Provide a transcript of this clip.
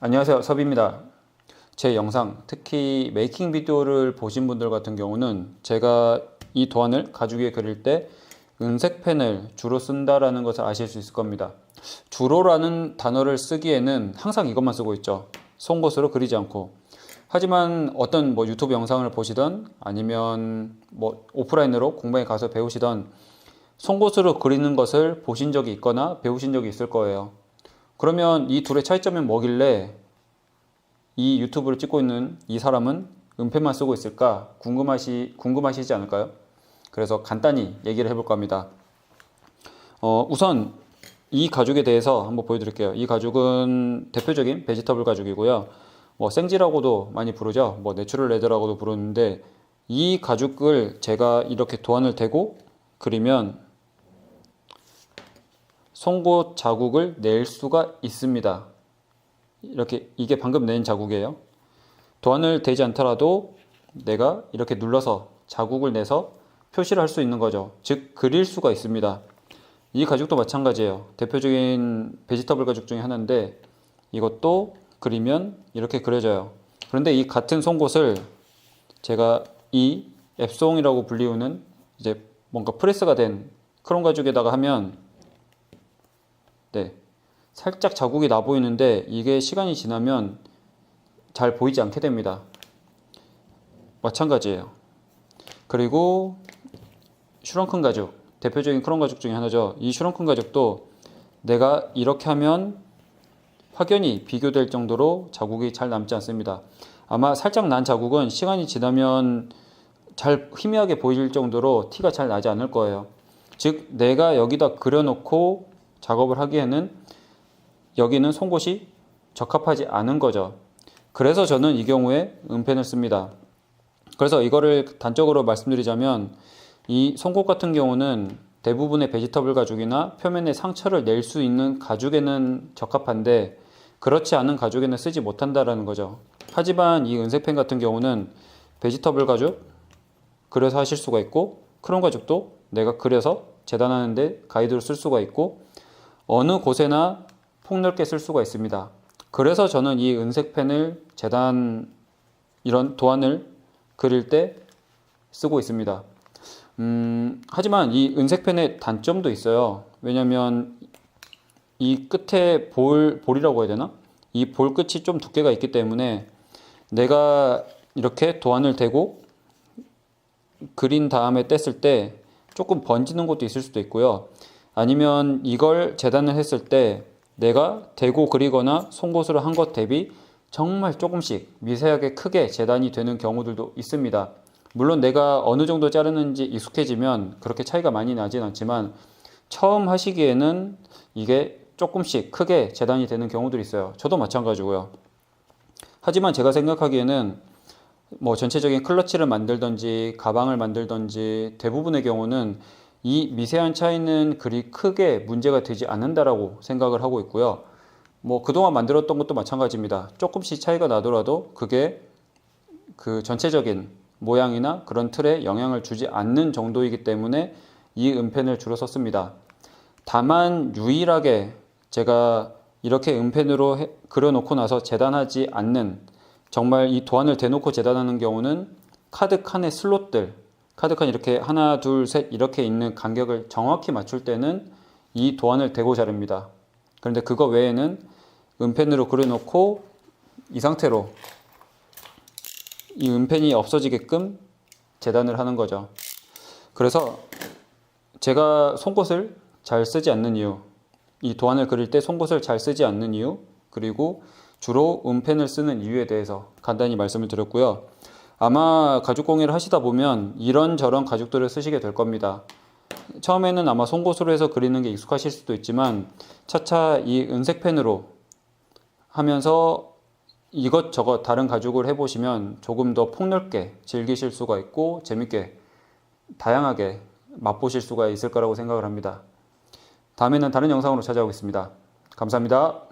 안녕하세요. 섭입니다. 제 영상 특히 메이킹 비디오를 보신 분들 같은 경우는 제가 이 도안을 가죽에 그릴 때 은색 펜을 주로 쓴다라는 것을 아실 수 있을 겁니다. 주로라는 단어를 쓰기에는 항상 이것만 쓰고 있죠. 송곳으로 그리지 않고. 하지만 어떤 뭐 유튜브 영상을 보시던 아니면 뭐 오프라인으로 공방에 가서 배우시던 송곳으로 그리는 것을 보신 적이 있거나 배우신 적이 있을 거예요 그러면 이 둘의 차이점이 뭐길래 이 유튜브를 찍고 있는 이 사람은 은폐만 쓰고 있을까 궁금하시, 궁금하시지 않을까요? 그래서 간단히 얘기를 해볼 겁니다. 어, 우선 이 가죽에 대해서 한번 보여드릴게요. 이 가죽은 대표적인 베지터블 가죽이고요. 뭐 생지라고도 많이 부르죠. 뭐 내추럴 레더라고도 부르는데 이 가죽을 제가 이렇게 도안을 대고 그리면 송곳 자국을 낼 수가 있습니다. 이렇게 이게 방금 낸 자국이에요. 도안을 대지 않더라도 내가 이렇게 눌러서 자국을 내서 표시를 할 수 있는 거죠. 즉 그릴 수가 있습니다. 이 가죽도 마찬가지예요. 대표적인 베지터블 가죽 중에 하나인데 이것도 그리면 이렇게 그려져요. 그런데 이 같은 송곳을 제가 이 앱송이라고 불리우는 이제 뭔가 프레스가 된 크롬 가죽에다가 하면 네. 살짝 자국이 나 보이는데 이게 시간이 지나면 잘 보이지 않게 됩니다. 마찬가지예요. 그리고 슈렁큰 가죽, 대표적인 크롬 가죽 중에 하나죠. 이 슈렁큰 가죽도 내가 이렇게 하면 확연히 비교될 정도로 자국이 잘 남지 않습니다. 아마 살짝 난 자국은 시간이 지나면 잘 희미하게 보일 정도로 티가 잘 나지 않을 거예요. 즉, 내가 여기다 그려놓고 작업을 하기에는 여기는 송곳이 적합하지 않은 거죠. 그래서 저는 이 경우에 은펜을 씁니다. 그래서 이거를 단적으로 말씀드리자면 이 송곳 같은 경우는 대부분의 베지터블 가죽이나 표면에 상처를 낼 수 있는 가죽에는 적합한데 그렇지 않은 가죽에는 쓰지 못한다라는 거죠. 하지만 이 은색펜 같은 경우는 베지터블 가죽 그려서 하실 수가 있고 크롬 가죽도 내가 그려서 재단하는데 가이드로 쓸 수가 있고 어느 곳에나 폭넓게 쓸 수가 있습니다. 그래서 저는 이 은색 펜을 재단 이런 도안을 그릴 때 쓰고 있습니다. 음, 하지만 이 은색 펜의 단점도 있어요. 왜냐면 이 끝에 볼, 볼이라고 해야 되나? 이 볼 끝이 좀 두께가 있기 때문에 내가 이렇게 도안을 대고 그린 다음에 뗐을 때 조금 번지는 것도 있을 수도 있고요. 아니면 이걸 재단을 했을 때 내가 대고 그리거나 송곳으로 한 것 대비 정말 조금씩 미세하게 크게 재단이 되는 경우들도 있습니다. 물론 내가 어느 정도 자르는지 익숙해지면 그렇게 차이가 많이 나진 않지만 처음 하시기에는 이게 조금씩 크게 재단이 되는 경우들이 있어요. 저도 마찬가지고요. 하지만 제가 생각하기에는 뭐 전체적인 클러치를 만들던지 가방을 만들던지 대부분의 경우는 이 미세한 차이는 그리 크게 문제가 되지 않는다라고 생각을 하고 있고요. 뭐 그동안 만들었던 것도 마찬가지입니다. 조금씩 차이가 나더라도 그게 그 전체적인 모양이나 그런 틀에 영향을 주지 않는 정도이기 때문에 이 은펜을 주로 썼습니다. 다만 유일하게 제가 이렇게 은펜으로 해, 그려놓고 나서 재단하지 않는 정말 이 도안을 대놓고 재단하는 경우는 카드 칸의 슬롯들 카드 칸 이렇게 하나 둘 셋 이렇게 있는 간격을 정확히 맞출 때는 이 도안을 대고 자릅니다. 그런데 그거 외에는 은펜으로 그려놓고 이 상태로 이 은펜이 없어지게끔 재단을 하는 거죠. 그래서 제가 송곳을 잘 쓰지 않는 이유, 이 도안을 그릴 때 송곳을 잘 쓰지 않는 이유, 그리고 주로 은펜을 쓰는 이유에 대해서 간단히 말씀을 드렸고요. 아마 가죽 공예를 하시다 보면 이런저런 가죽들을 쓰시게 될 겁니다. 처음에는 아마 송곳으로 해서 그리는 게 익숙하실 수도 있지만 차차 이 은색 펜으로 하면서 이것저것 다른 가죽을 해보시면 조금 더 폭넓게 즐기실 수가 있고 재밌게 다양하게 맛보실 수가 있을 거라고 생각을 합니다. 다음에는 다른 영상으로 찾아오겠습니다. 감사합니다.